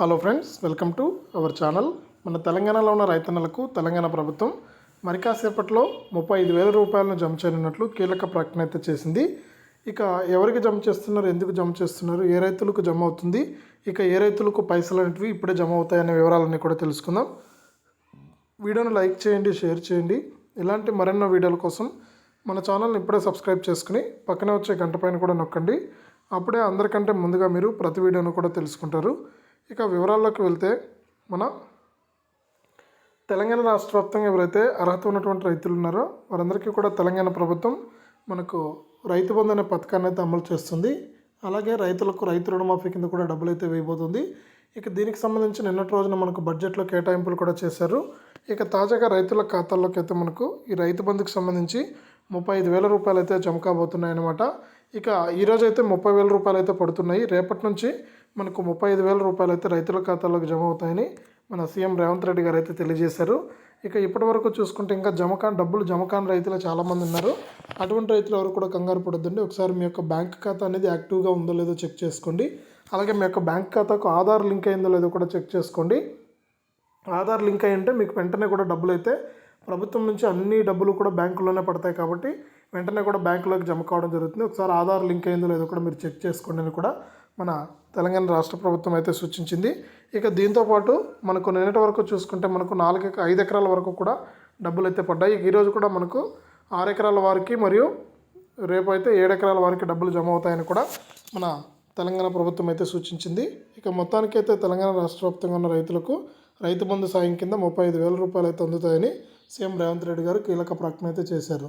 Hello friends welcome to our channel మన తెలంగాణలో ఉన్న రైతన్నలకు తెలంగాణ ప్రభుత్వం మరి కాసేపట్లో ముప్పై ఐదు వేల రూపాయలను జమ చేయనున్నట్లు కీలక ప్రకటన అయితే చేసింది. ఇక ఎవరికి జమ చేస్తున్నారు ఎందుకు జమ చేస్తున్నారు ఏ రైతులకు జమ అవుతుంది ఇక ఏ రైతులకు పైసలు అనేటివి ఇప్పుడే జమ అవుతాయనే వివరాలన్నీ కూడా తెలుసుకుందాం. వీడియోను లైక్ చేయండి షేర్ చేయండి. ఇలాంటి మరెన్నో వీడియోల కోసం మన ఛానల్ని ఇప్పుడే సబ్స్క్రైబ్ చేసుకుని పక్కనే వచ్చే గంట పైన కూడా నొక్కండి. అప్పుడే అందరికంటే ముందుగా మీరు ప్రతి వీడియోను కూడా తెలుసుకుంటారు. ఇక వివరాల్లోకి వెళ్తే మన తెలంగాణ రాష్ట్ర వ్యాప్తంగా ఎవరైతే అర్హత ఉన్నటువంటి రైతులు ఉన్నారో వారందరికీ కూడా తెలంగాణ ప్రభుత్వం మనకు రైతు బంధు అనే పథకాన్ని అయితే అమలు చేస్తుంది. అలాగే రైతులకు రైతు రుణమాఫీ కింద కూడా డబ్బులు అయితే వేయబోతుంది. ఇక దీనికి సంబంధించి నిన్నటి రోజున మనకు బడ్జెట్లో కేటాయింపులు కూడా చేశారు. ఇక తాజాగా రైతుల ఖాతాల్లోకి అయితే మనకు ఈ రైతు బంధుకు సంబంధించి ముప్పై ఐదు వేల రూపాయలు అయితే జమ కాబోతున్నాయన్నమాట. ఇక ఈరోజు అయితే ముప్పై వేల రూపాయలు అయితే పడుతున్నాయి. రేపటి నుంచి మనకు ముప్పై ఐదు వేల రూపాయలు అయితే రైతుల ఖాతాలోకి జమ అవుతాయని మన సీఎం రేవంత్ రెడ్డి గారు అయితే తెలియజేశారు. ఇక ఇప్పటి వరకు చూసుకుంటే ఇంకా జమకాన్ డబ్బులు జమకాన్ రైతులు చాలామంది ఉన్నారు. అటువంటి రైతులు ఎవరు కూడా కంగారు పడద్దండి. ఒకసారి మీ యొక్క బ్యాంక్ ఖాతా అనేది యాక్టివ్గా ఉందో లేదో చెక్ చేసుకోండి. అలాగే మీ యొక్క బ్యాంక్ ఖాతాకు ఆధార్ లింక్ అయిందో లేదో కూడా చెక్ చేసుకోండి. ఆధార్ లింక్ అయి ఉంటే మీకు వెంటనే కూడా డబ్బులు అయితే ప్రభుత్వం నుంచి అన్ని డబ్బులు కూడా బ్యాంకులోనే పడతాయి కాబట్టి వెంటనే కూడా బ్యాంకులోకి జమ కావడం జరుగుతుంది. ఒకసారి ఆధార్ లింక్ అయిందో లేదో కూడా మీరు చెక్ చేసుకోండి అని కూడా మన తెలంగాణ రాష్ట్ర ప్రభుత్వం అయితే సూచించింది. ఇక దీంతోపాటు మనకు నిన్నటి వరకు చూసుకుంటే మనకు నాలుగు ఐదు ఎకరాల వరకు కూడా డబ్బులు అయితే పడ్డాయి. ఈరోజు కూడా మనకు ఆరు ఎకరాల వారికి మరియు రేపు అయితే ఏడు ఎకరాల వారికి డబ్బులు జమ అవుతాయని కూడా మన తెలంగాణ ప్రభుత్వం అయితే సూచించింది. ఇక మొత్తానికి అయితే తెలంగాణ రాష్ట్ర వ్యాప్తంగా ఉన్న రైతులకు రైతు బంధు సాయం కింద ముప్పై ఐదు వేల రూపాయలు అయితే అందుతాయని సీఎం రేవంత్ రెడ్డి గారు కీలక ప్రకటన అయితే చేశారు.